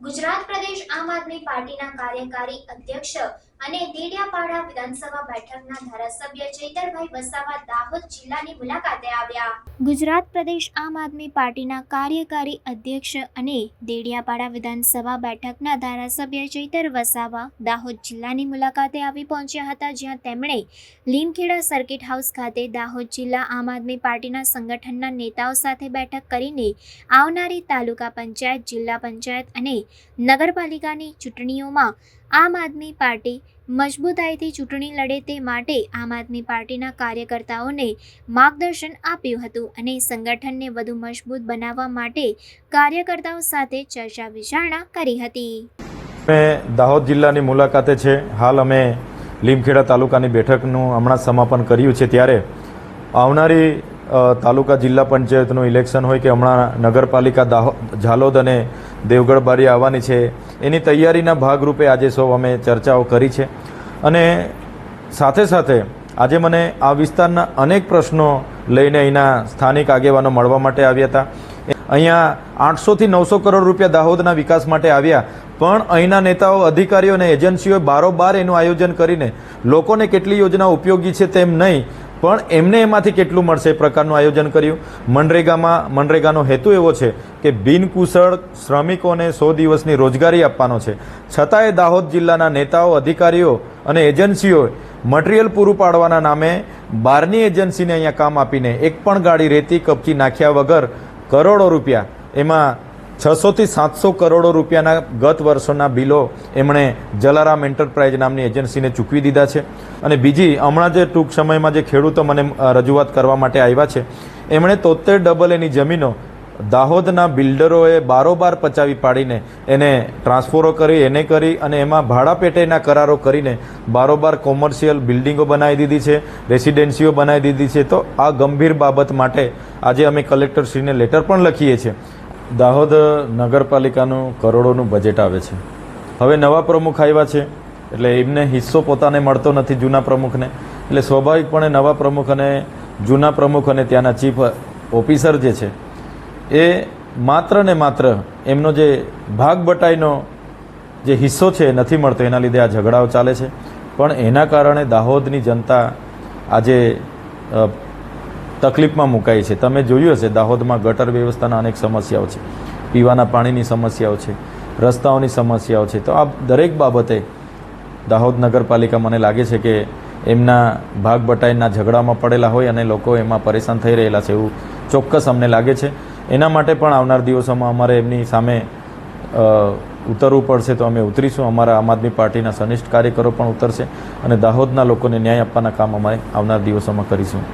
ગુજરાત પ્રદેશ આમ આદમી પાર્ટીના કાર્યકારી અધ્યક્ષ અને દેડિયાપાડા વિધાનસભા બેઠકના ધારાસભ્ય ચૈતરભાઈ વસાવા દાહોદ જિલ્લાની મુલાકાતે આવ્યા. ગુજરાત પ્રદેશ આમ આદમી પાર્ટીના કાર્યકારી અધ્યક્ષ અને દેડિયાપાડા વિધાનસભા બેઠકના ધારાસભ્ય ચૈતર વસાવા દાહોદ જિલ્લાની મુલાકાતે આવી પહોંચ્યા હતા, જ્યાં તેમણે લીમખેડા સર્કિટ હાઉસ ખાતે દાહોદ જિલ્લા આમ આદમી પાર્ટીના સંગઠનના નેતાઓ સાથે બેઠક કરીને આવનારી તાલુકા પંચાયત, જિલ્લા પંચાયત અને નગરપાલિકાની ચૂંટણીઓમાં આમ આદમી પાર્ટી મજબૂતાઈથી ચૂંટણી લડે તે માટે આમ આદમી પાર્ટીના કાર્યકર્તાઓને માર્ગદર્શન આપ્યું હતું અને સંગઠનને વધુ મજબૂત બનાવવા માટે કાર્યકર્તાઓ સાથે ચર્ચા વિચારણા કરી હતી. દાહોદ જિલ્લાની મુલાકાતે છે. હાલ અમે લીમખેડા તાલુકાની બેઠકનું હમણાં સમાપન કર્યું છે. ત્યારે આવનારી તાલુકા જિલ્લા પંચાયતનું ઇલેક્શન હોય કે હમણાં નગરપાલિકા દાહોદ, ઝાલોદ અને દેવગઢ બારી આવવાની છે. એની તૈયારીના ભાગરૂપે આજે સૌ અમે ચર્ચાઓ કરી છે. અને સાથે સાથે આજે મને આ વિસ્તારના અનેક પ્રશ્નો લઈને અહીંના સ્થાનિક આગેવાનો મળવા માટે આવ્યા હતા. અહીંયા આઠસોથી નવસો કરોડ રૂપિયા દાહોદના વિકાસ માટે આવ્યા. પણ અહીંના નેતાઓ, અધિકારીઓ અને એજન્સીઓએ બારોબાર એનું આયોજન કરીને લોકોને કેટલી યોજના ઉપયોગી છે તેમ નહીં પણ એમને એમાંથી કેટલું મળશે એ પ્રકારનું આયોજન કર્યું. મનરેગામાં, મનરેગાનો હેતુ એવો છે કે બિનકુશળ શ્રમિકોને સો દિવસની રોજગારી આપવાનો છે. છતાંય દાહોદ જિલ્લાના નેતાઓ, અધિકારીઓ અને એજન્સીઓ મટીરિયલ પૂરું પાડવાના નામે બહારની એજન્સીને અહીંયા કામ આપીને એક પણ ગાડી રેતી કપચી નાખ્યા વગર કરોડો રૂપિયા એમાં છસોથી સાતસો કરોડો રૂપિયાના ગત વર્ષોના બિલો એમણે જલારામ એન્ટરપ્રાઇઝ નામની એજન્સીને ચૂકવી દીધા છે. અને બીજી, હમણાં જે ટૂંક સમયમાં જે ખેડૂતો મને રજૂઆત કરવા માટે આવ્યા છે, એમણે તોતેર ડબલ એની જમીનો દાહોદના બિલ્ડરોએ બારોબાર પચાવી પાડીને એને ટ્રાન્સફરો કરી, એને કરી અને એમાં ભાડા પેટેના કરારો કરીને બારોબાર કોમર્શિયલ બિલ્ડિંગો બનાવી દીધી છે, રેસિડેન્સીઓ બનાવી દીધી છે. તો આ ગંભીર બાબત માટે આજે અમે કલેક્ટરશ્રીને લેટર પણ લખીએ છીએ. દાહોદ નગરપાલિકાનું કરોડોનું બજેટ આવે છે. હવે નવા પ્રમુખ આવ્યા છે, એટલે એમને હિસ્સો પોતાને મળતો નથી જૂના પ્રમુખને. એટલે સ્વાભાવિકપણે નવા પ્રમુખ અને જૂના પ્રમુખ અને ત્યાંના ચીફ ઓફિસર જે છે, એ માત્ર ને માત્ર એમનો જે ભાગ બટાઈનો જે હિસ્સો છે નથી મળતો. એના લીધે આ ઝઘડાઓ ચાલે છે. પણ એના કારણે દાહોદની જનતા આજે તકલીફમાં મુકાઈ છે. તમે જોયું હશે, દાહોદમાં ગટર વ્યવસ્થાના અનેક સમસ્યાઓ છે. પીવાના પાણીની સમસ્યાઓ છે, રસ્તાઓની સમસ્યાઓ છે. તો આ દરેક બાબતે દાહોદ નગરપાલિકા મને લાગે છે કે એમના ભાગ બટાઈના ઝઘડામાં પડેલા હોય અને લોકો એમાં પરેશાન થઈ રહેલા છે એવું ચોક્કસ અમને લાગે છે. એના માટે પણ આવનાર દિવસોમાં અમારે એમની સામે ઉતરવું પડશે તો અમે ઉતરીશું. અમારા આમ આદમી પાર્ટીના સનિષ્ઠ કાર્યકરો પણ ઉતરશે અને દાહોદના લોકોને ન્યાય આપવાના કામ અમારે આવનાર દિવસોમાં કરીશું.